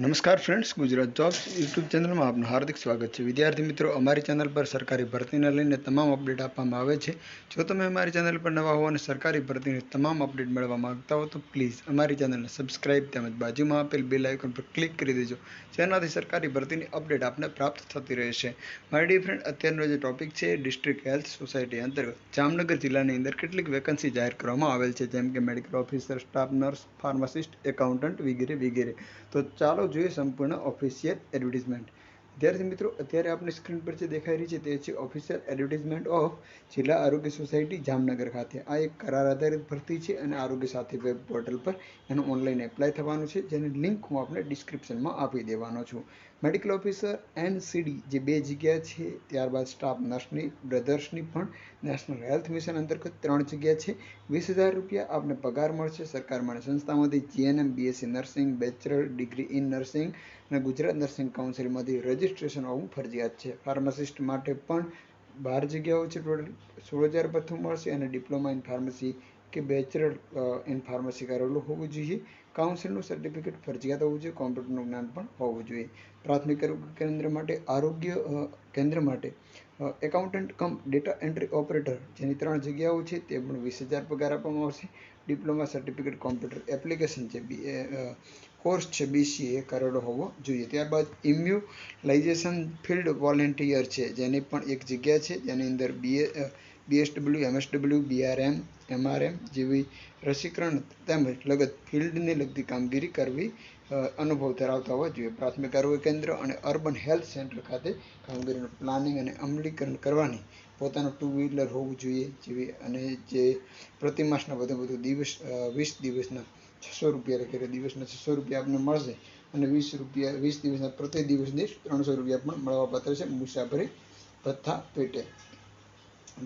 નમસ્કાર friends Gujarat jobs YouTube ચેનલમાં આપનું હાર્દિક સ્વાગત છે. વિદ્યાર્થી મિત્રો, અમારી ચેનલ પર સરકારી ભરતીને લઈને તમામ અપડેટ આપવામાં આવે છે. જો તમે અમારી ચેનલ પર નવા હો અને સરકારી ભરતીની તમામ અપડેટ મેળવવા માગતા હો તો પ્લીઝ અમારી ચેનલને સબસ્ક્રાઇબ તેમજ બાજુમાં આપેલ બેલ આઇકન પર ક્લિક કરી દેજો. જેનાથી સરકારી ભરતીની અપડેટ આપને પ્રાપ્ત થતી રહેશે. મારી ડી ફ્રેન્ડ અત્યારનો જે ટોપિક છે ડિસ્ટ્રિક્ટ હેલ્થ સોસાયટી અંતર્ગત જામનગર જિલ્લાની અંદર કેટલીક વેકન્સી જાહેર કરવામાં આવેલ છે. જેમ કે medical officer staff nurse pharmacist accountant વગેરે વગેરે. તો ચાલો જોઈએ સંપૂર્ણ ઓફિશિયલ એડવર્ટિઝમેન્ટ વિદ્યાર્થી મિત્રો, અત્યારે આપણી સ્ક્રીન પર જે દેખાઈ રહી છે તે છે ઓફિશિયલ એડવર્ટિઝમેન્ટ ઓફ જિલ્લા આરોગ્ય સોસાયટી જામનગર ખાતે. આ એક કરાર આધારિત ભરતી છે અને આરોગ્ય સાથી વેબ પોર્ટલ પર એનું ઓનલાઈન એપ્લાય થવાનું છે, જેની લિંક હું આપને ડિસ્ક્રિપ્શનમાં આપી દેવાનો છું. મેડિકલ ઓફિસર એનસીડી જે બે જગ્યા છે, ત્યારબાદ સ્ટાફ નર્સની બ્રધર્સની પણ નેશનલ હેલ્થ મિશન અંતર્ગત ત્રણ જગ્યા છે. વીસ હજાર રૂપિયા આપને પગાર મળશે સરકાર માટે સંસ્થામાંથી GNM BSc nursing bachelor degree in nursing અને ગુજરાત નર્સિંગ કાઉન્સિલમાંથી રજિસ્ટ્રેશન હોવું ફરજિયાત છે. ફાર્માસિસ્ટ માટે પણ બાર જગ્યાઓ છે ટોટલ સોળ હજાર ભથ્થું મળશે અને ડિપ્લોમા ઇન ફાર્મસી કે બેચલર ઇન ફાર્મસી કરેલું હોવું જોઈએ. કાઉન્સિલનું સર્ટિફિકેટ ફરજિયાત હોવું જોઈએ. કોમ્પ્યુટરનું જ્ઞાન પણ હોવું જોઈએ. પ્રાથમિક આરોગ્ય કેન્દ્ર માટે, આરોગ્ય કેન્દ્ર માટે accountant cum data entry operator જેની ત્રણ જગ્યાઓ છે તે પણ વીસ હજાર પગાર આપવામાં આવશે. ડિપ્લોમા સર્ટિફિકેટ કોમ્પ્યુટર એપ્લિકેશન છે. બી કોર્સ છે બીસીએ કરેલો હોવો જોઈએ. ત્યારબાદ ઇમ્યુલાઇઝેશન ફિલ્ડ વોલેન્ટિયર છે, જેની પણ એક જગ્યા છે, જેની અંદર BA BSW MSW BRM MRM જેવી રસીકરણ તેમજ લગત ફિલ્ડને લગતી કામગીરી કરવી અનુભવ ધરાવતા હોવા જોઈએ. પ્રાથમિક આરોગ્ય કેન્દ્ર અને અર્બન હેલ્થ સેન્ટર ખાતે કામગીરીનું પ્લાનિંગ અને અમલીકરણ કરવાની પોતાનું ટુ વ્હીલર હોવું જોઈએ. જેવી અને જે પ્રતિ માસના વધુ વધુ દિવસ વીસ દિવસના છસો રૂપિયા લખેલા દિવસના છસો રૂપિયા આપને મળશે અને વીસ રૂપિયા, વીસ દિવસના પ્રતિ દિવસ દીઠ ત્રણસો રૂપિયા પણ મળવાપાત્ર છે મુસાફરી ભથ્થા પેટે.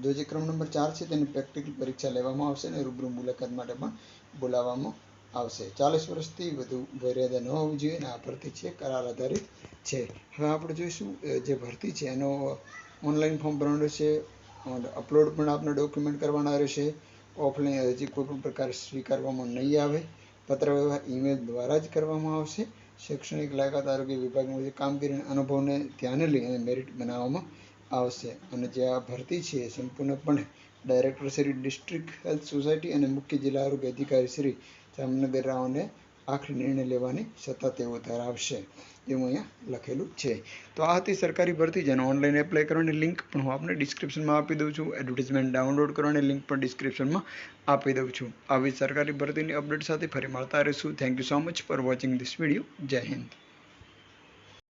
જો જે ક્રમ નંબર ચાર છે તેની પ્રેક્ટિકલ પરીક્ષા લેવામાં આવશે અને રૂબરૂ મુલાકાત માટે પણ બોલાવવામાં આવશે. ચાલીસ વર્ષથી વધુ મર્યાદા ન હોવી જોઈએ અને આ ભરતી છે કરાર આધારિત છે. હવે આપણે જોઈશું જે ભરતી છે એનો ઓનલાઈન ફોર્મ ભરવાનું છે અપલોડ પણ આપણે ડોક્યુમેન્ટ કરવાના રહેશે. ઓફલાઈન હજી કોઈ પણ પ્રકાર સ્વીકારવામાં નહીં આવે. પત્ર વ્યવહાર ઈમેલ દ્વારા જ કરવામાં આવશે. શૈક્ષણિક લાયકાત, આરોગ્ય વિભાગમાં કામગીરીના અનુભવને ધ્યાને લઈ અને મેરિટ બનાવવામાં આવશે. અને જે આ ભરતી છે એ સંપૂર્ણપણે director Shri district health society અને મુખ્ય જિલ્લા આરોગ્ય અધિકારી શ્રી જામનગર રાવને આખરી નિર્ણય લેવાની સત્તા તેઓ ધરાવશે એવું અહીંયા લખેલું છે. તો આ હતી સરકારી ભરતી, જેનો ઓનલાઈન એપ્લાય કરવાની લિંક પણ હું આપને ડિસ્ક્રિપ્શનમાં આપી દઉં છું. એડવર્ટિઝમેન્ટ ડાઉનલોડ કરવાની લિંક પણ ડિસ્ક્રિપ્શનમાં આપી દઉં છું. આવી સરકારી ભરતીની અપડેટ સાથે ફરી મળતા રહીશું. Thank you so much for watching this video Jai Hind